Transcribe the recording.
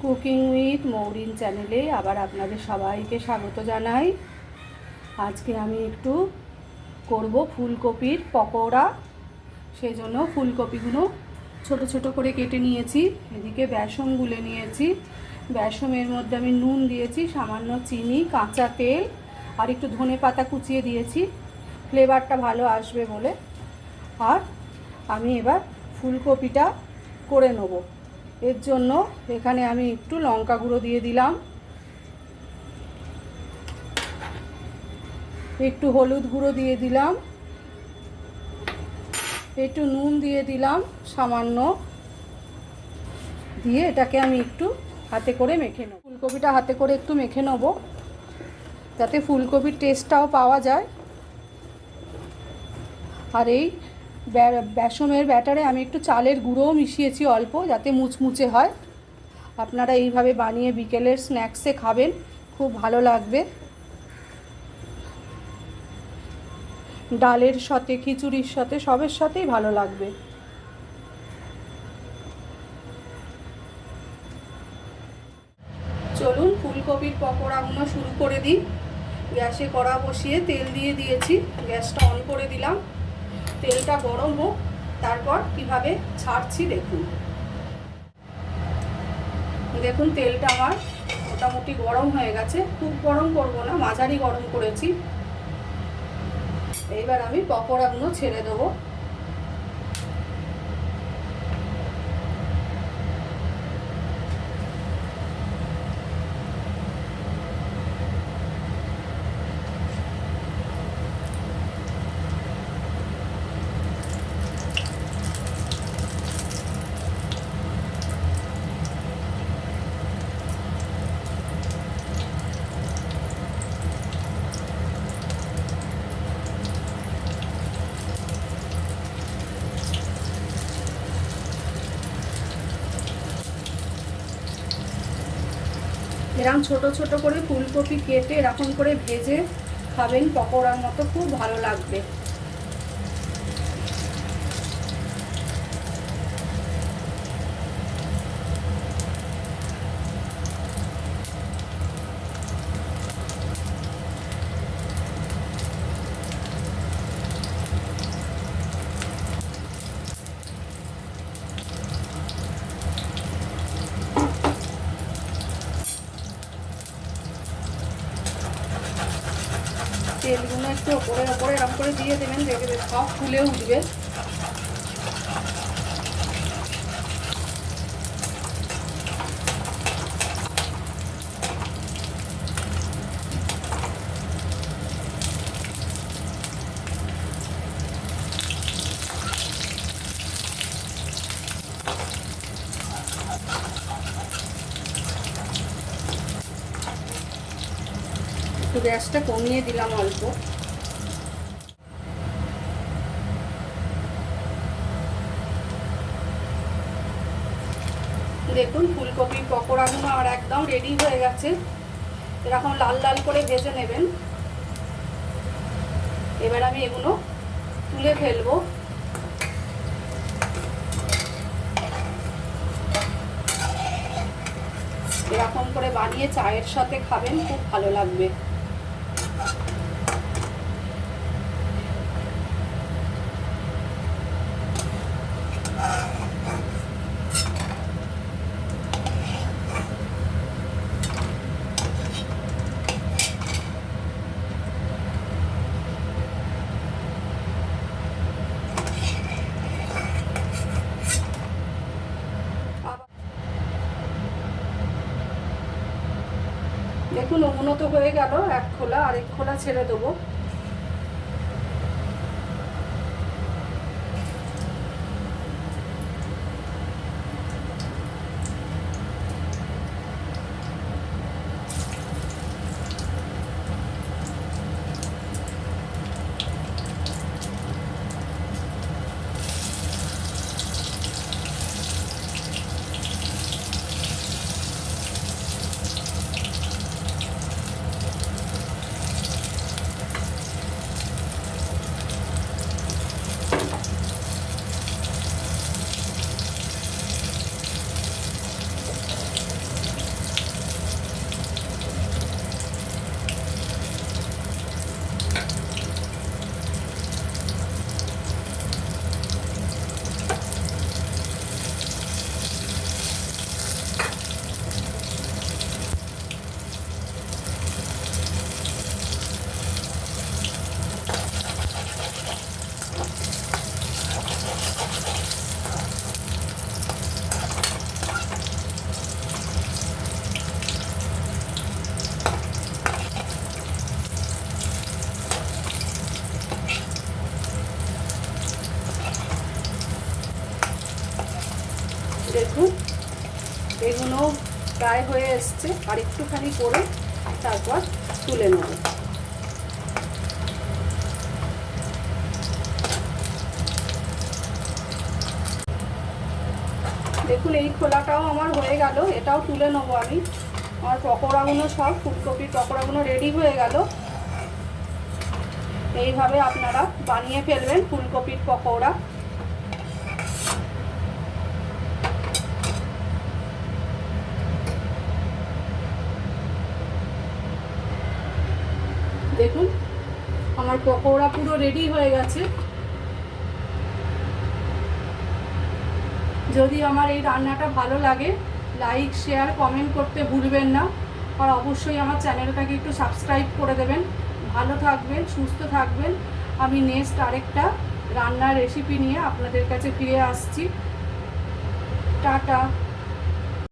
Cooking with Mourin চ্যানেলে আবার আপনাদের সবাইকে স্বাগত জানাই। আজকে আমি একটু করব ফুলকপির পকোড়া। সেজন্য ফুলকপিগুলো ছোট ছোট করে কেটে নিয়েছি, এদিকে বেসন গুলে নিয়েছি। বেসনের মধ্যে আমি নুন দিয়েছি, সামান্য চিনি, কাঁচা তেল, আর একটু ধনে পাতা কুচিয়ে দিয়েছি। ফ্লেভারটা ভালো আসবে বলে। আর আমি এবার ফুলকপিটা করে নেব। এর জন্য এখানে আমি একটু লঙ্কা গুঁড়ো দিয়ে দিলাম। একটু হলুদ গুঁড়ো দিয়ে দিলাম। একটু নুন দিয়ে দিলাম সামান্য। দিয়ে এটাকে আমি একটু হাতে করে মেখে নেব। ফুলকপিটা হাতে করে একটু মেখে নেব, যাতে ফুলকপির টেস্টটাও পাওয়া যায়। আর এই বে- বেসমের ব্যাটারে আমি একটু চালের গুঁড়োও মিশিয়েছি অল্প, যাতে মুচমুচে হয়। আপনারা এইভাবে বানিয়ে বিকেলের স্ন্যাক্সে খাবেন, খুব ভালো লাগবে। ডালের সাথে, খিচুড়ির সাথে, সবের সাথেই ভালো লাগবে। চলুন ফুলকপির পকোড়াগুলো শুরু করে দিই। গ্যাসে কড়া বসিয়ে তেল দিয়ে দিয়েছি, গ্যাসটা অন করে দিলাম। তেলটা গরম হোক, তারপর কীভাবে ছাড়ছি দেখুন। দেখুন, তেলটা আমার মোটামুটি গরম হয়ে গেছে। খুব গরম করব না, মাঝারি গরম করেছি। এইবার আমি পকোড়াগুলো ছেড়ে দেবো। এরকম ছোট ছোট করে ফুলকপি কেটে এরকম করে ভেজে খাবেন পকোড়ার মতো, খুব ভালো লাগবে। তেলগুলো একটু ওপরে ওপরে এরকম করে দিয়ে দেবেন দেখে সব ফুলে উঠবে। একটু গ্যাসটা কমিয়ে দিলাম অল্প। দেখুন, ফুলকপির পকোড়াগুলো আমার একদম রেডি হয়ে গেছে। এরকম লাল লাল করে ভেজে নেবেন। এবার আমি এগুলো তুলে ফেলব। এরকম করে বানিয়ে চায়ের সাথে খাবেন, খুব ভালো লাগবে। দেখুন উন্নত হয়ে গেল এক খোলা আরেক খোলা ছেড়ে দেবো। দেখুন, এগুলো প্রায় হয়ে এসছে, আর একটুখানি করে তারপর তুলে নেব। দেখুন, এই খোলাটাও আমার হয়ে গেল, এটাও তুলে নেব আমি। আমার পকোড়াগুলো সব, ফুলকপির পকোড়াগুলো রেডি হয়ে গেল। এইভাবে আপনারা বানিয়ে ফেলবেন ফুলকপির পকোড়া। দেখুন, আমার পকোড়া পুরো রেডি হয়ে গেছে। যদি আমার এই রান্নাটা ভালো লাগে লাইক শেয়ার কমেন্ট করতে ভুলবেন না। আর অবশ্যই আমার চ্যানেলটাকে একটু সাবস্ক্রাইব করে দেবেন। ভালো থাকবেন, সুস্থ থাকবেন। আমি নেক্সট আরেকটা রান্নার রেসিপি নিয়ে আপনাদের কাছে ফিরে আসছি। টাটা।